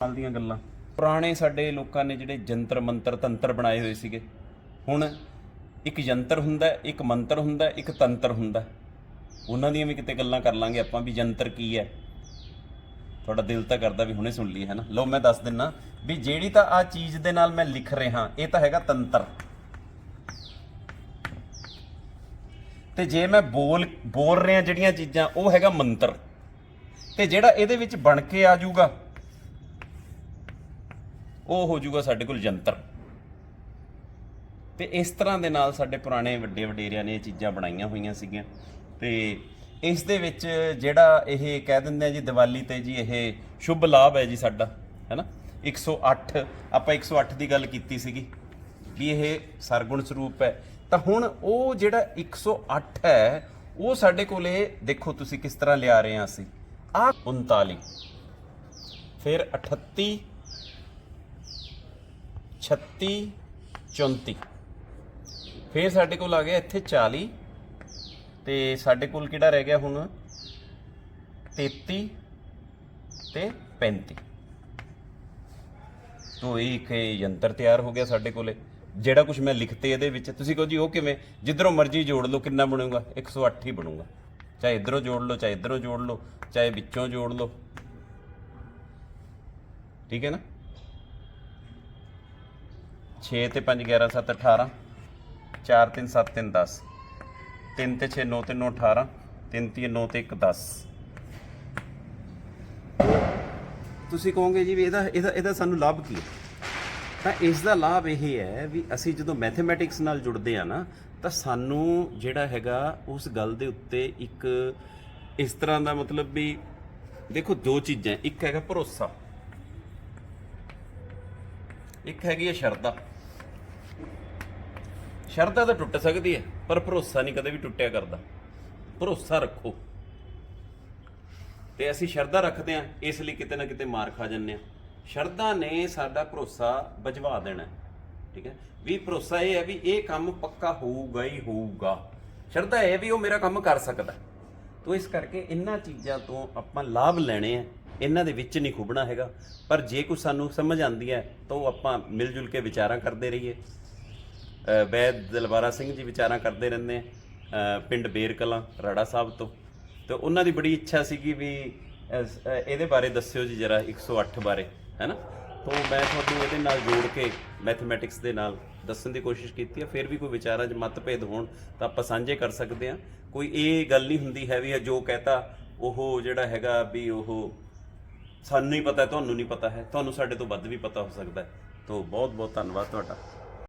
ਨਾਲ ਦੀਆਂ ਗੱਲਾਂ। ਪੁਰਾਣੇ ਸਾਡੇ ਲੋਕਾਂ ਨੇ ਜਿਹੜੇ ਜੰਤਰ ਮੰਤਰ ਤੰਤਰ ਬਣਾਏ ਹੋਏ ਸੀਗੇ, ਹੁਣ ਇੱਕ ਯੰਤਰ ਹੁੰਦਾ, ਇੱਕ ਮੰਤਰ ਹੁੰਦਾ, ਇੱਕ ਤੰਤਰ ਹੁੰਦਾ। ਉਹਨਾਂ ਦੀਆਂ ਵੀ ਕਿਤੇ ਗੱਲਾਂ ਕਰ ਲਾਂਗੇ ਆਪਾਂ ਵੀ ਜੰਤਰ ਕੀ ਹੈ। ਤੁਹਾਡਾ ਦਿਲ ਤਾਂ ਕਰਦਾ ਵੀ ਹੁਣੇ ਸੁਣ ਲਈ ਹੈ ਨਾ? ਲਓ, ਮੈਂ ਦੱਸ ਦਿੰਨਾ ਵੀ ਜਿਹੜੀ ਤਾਂ ਆ ਚੀਜ਼ ਦੇ ਨਾਲ ਮੈਂ ਲਿਖ ਰਿਹਾ, ਇਹ ਤਾਂ ਹੈਗਾ ਤੰਤਰ। ਤੇ ਜੇ ਮੈਂ ਬੋਲ ਬੋਲ ਰਿਹਾ ਜਿਹੜੀਆਂ ਚੀਜ਼ਾਂ, ਉਹ ਹੈਗਾ ਮੰਤਰ। ਤੇ ਜਿਹੜਾ ਇਹਦੇ ਵਿੱਚ ਬਣ ਕੇ ਆ ਜਾਊਗਾ ਉਹ ਹੋ ਜਾਊਗਾ ਸਾਡੇ ਕੋਲ ਯੰਤਰ ਤੇ ਇਸ ਤਰ੍ਹਾਂ ਦੇ ਨਾਲ ਸਾਡੇ ਪੁਰਾਣੇ ਵੱਡੇ ਵਡੇਰਿਆਂ ਨੇ ਇਹ ਚੀਜ਼ਾਂ ਬਣਾਈਆਂ ਹੋਈਆਂ ਸੀਗੀਆਂ। ਤੇ ਇਸ ਦੇ ਵਿੱਚ ਜਿਹੜਾ ਇਹ ਕਹਿ ਦਿੰਦੇ ਆ ਜੀ ਦੀਵਾਲੀ ਤੇ ਜੀ ਇਹ ਸ਼ੁਭ ਲਾਭ ਹੈ ਜੀ ਸਾਡਾ, ਹੈਨਾ? 108 ਆਪਾਂ 108 ਦੀ ਗੱਲ ਕੀਤੀ ਸੀਗੀ ਵੀ ਇਹ ਸਰਗੁਣ ਸਰੂਪ ਹੈ। ਤਾਂ ਹੁਣ ਉਹ ਜਿਹੜਾ 108 ਹੈ, ਉਹ ਸਾਡੇ ਕੋਲੇ ਦੇਖੋ ਤੁਸੀਂ ਕਿਸ ਤਰ੍ਹਾਂ ਲਿਆ ਰਹੇ ਹਾਂ ਅਸੀਂ। ਆ 39 ਫਿਰ 38 36 34 ਫਿਰ ਸਾਡੇ ਕੋਲ ਆ ਗਿਆ ਇੱਥੇ 40 ਤੇ ਸਾਡੇ ਕੋਲ ਕਿਹੜਾ ਰਹਿ ਗਿਆ ਹੁਣ? 33 ਤੇ 35 ਤੋਂ ਇਹ ਇੱਕ ਯੰਤਰ ਤਿਆਰ ਹੋ ਗਿਆ ਸਾਡੇ ਕੋਲੇ। ਜਿਹੜਾ ਕੁਝ ਮੈਂ ਲਿਖਤੇ ਇਹਦੇ ਵਿੱਚ, ਤੁਸੀਂ ਕਹੋ ਜੀ ਉਹ ਕਿਵੇਂ? ਜਿੱਧਰੋਂ ਮਰਜ਼ੀ ਜੋੜ ਲਓ, ਕਿੰਨਾ ਬਣੂਗਾ? 108 ਹੀ ਬਣੂਗਾ। ਚਾਹੇ ਇਧਰੋਂ ਜੋੜ ਲਓ, ਚਾਹੇ ਇਧਰੋਂ ਜੋੜ ਲਓ, ਚਾਹੇ ਵਿੱਚੋਂ ਜੋੜ ਲਓ। ਠੀਕ ਹੈ ਨਾ? 6 ਤੇ 5 11 7 18 4 3 7 3 10 3 ਤੇ 6 9 ਤੇ 9 18 3 3 9 ਤੇ 1 10 ਤੁਸੀਂ ਕਹੋਗੇ ਜੀ ਵੀ ਇਹਦਾ ਇਹਦਾ ਇਹਦਾ ਸਾਨੂੰ ਲਾਭ ਕੀ ਹੈ? ਤਾਂ ਇਸ ਦਾ ਲਾਭ ਇਹ ਹੈ ਵੀ ਅਸੀਂ ਜਦੋਂ ਮੈਥਮੈਟਿਕਸ ਨਾਲ ਜੁੜਦੇ ਆ ਨਾ, ਤਾਂ ਸਾਨੂੰ ਜਿਹੜਾ ਹੈਗਾ ਉਸ ਗੱਲ ਦੇ ਉੱਤੇ ਇੱਕ ਇਸ ਤਰ੍ਹਾਂ ਦਾ ਮਤਲਬ ਵੀ ਦੇਖੋ ਦੋ ਚੀਜ਼ਾਂ, ਇੱਕ ਹੈਗਾ ਭਰੋਸਾ। ਇੱਕ ਹੈਗੀ ਹੈ ਸ਼ਰਧਾ। ਸ਼ਰਧਾ ਤਾਂ ਟੁੱਟ ਸਕਦੀ ਹੈ, ਪਰ ਭਰੋਸਾ ਨਹੀਂ ਕਦੇ ਵੀ ਟੁੱਟਿਆ ਕਰਦਾ। ਭਰੋਸਾ ਰੱਖੋ। ਤੇ ਅਸੀਂ ਸ਼ਰਧਾ ਰੱਖਦੇ ਹਾਂ, ਇਸ ਲਈ ਕਿਤੇ ਨਾ ਕਿਤੇ ਮਾਰ ਖਾ ਜੰਨੇ ਆ ਸ਼ਰਧਾ ਨੇ ਸਾਡਾ ਭਰੋਸਾ ਬਜਵਾ ਦੇਣਾ ਠੀਕ ਹੈ? ਵੀ ਭਰੋਸਾ ਇਹ ਹੈ ਵੀ ਇਹ ਕੰਮ ਪੱਕਾ ਹੋਊਗਾ ਹੀ ਹੋਊਗਾ। ਸ਼ਰਧਾ ਇਹ ਹੈ ਵੀ ਉਹ ਮੇਰਾ ਕੰਮ ਕਰ ਸਕਦਾ ਤੋ ਇਸ ਕਰਕੇ ਇਹਨਾਂ ਚੀਜ਼ਾਂ ਤੋਂ ਆਪਾਂ ਲਾਭ ਲੈਣੇ ਆ ਇਹਨਾਂ ਦੇ ਵਿੱਚ ਨਹੀਂ ਖੁੱਬਣਾ ਹੈਗਾ। ਪਰ ਜੇ ਕੁਝ ਸਾਨੂੰ ਸਮਝ ਆਂਦੀ ਹੈ, ਤਾਂ ਉਹ ਆਪਾਂ ਮਿਲ ਜੁਲ ਕੇ ਵਿਚਾਰਾਂ ਕਰਦੇ ਰਹੀਏ। ਵੈਦ ਦਲਬਾਰਾ ਸਿੰਘ ਜੀ ਵਿਚਾਰਾਂ ਕਰਦੇ ਰਹਿੰਦੇ ਆ ਪਿੰਡ ਬੇਰ ਕਲਾਂ ਰਾੜਾ ਸਾਹਿਬ ਤੋਂ। ਤੇ ਉਹਨਾਂ ਦੀ ਬੜੀ ਇੱਛਾ ਸੀਗੀ ਵੀ ਇਹਦੇ ਬਾਰੇ ਦੱਸਿਓ ਜੀ ਜਰਾ 108 ਬਾਰੇ, ਹੈਨਾ? ਤੋਂ ਮੈਂ ਤੁਹਾਨੂੰ ਇਹਦੇ ਨਾਲ ਜੋੜ ਕੇ ਮੈਥਮੈਟਿਕਸ ਦੇ ਨਾਲ ਦੱਸਣ ਦੀ ਕੋਸ਼ਿਸ਼ ਕੀਤੀ ਹੈ ਫਿਰ ਵੀ ਕੋਈ ਵਿਚਾਰਾਂ 'ਚ ਮਤਭੇਦ ਹੋਣ, ਤਾਂ ਆਪਾਂ ਸਾਂਝੇ ਕਰ ਸਕਦੇ ਹਾਂ ਕੋਈ ਇਹ ਗੱਲ ਨਹੀਂ ਹੁੰਦੀ ਹੈ ਵੀ ਜੋ ਕਹਤਾ, ਉਹ ਜਿਹੜਾ ਹੈਗਾ ਵੀ ਉਹ ਸਾਨੂੰ ਨਹੀਂ ਪਤਾ ਤੁਹਾਨੂੰ ਨਹੀਂ ਪਤਾ ਹੈ, ਤੁਹਾਨੂੰ ਸਾਡੇ ਤੋਂ ਵੱਧ ਵੀ ਪਤਾ ਹੋ ਸਕਦਾ ਹੈ। ਤੋਂ ਬਹੁਤ ਬਹੁਤ ਧੰਨਵਾਦ ਤੁਹਾਡਾ।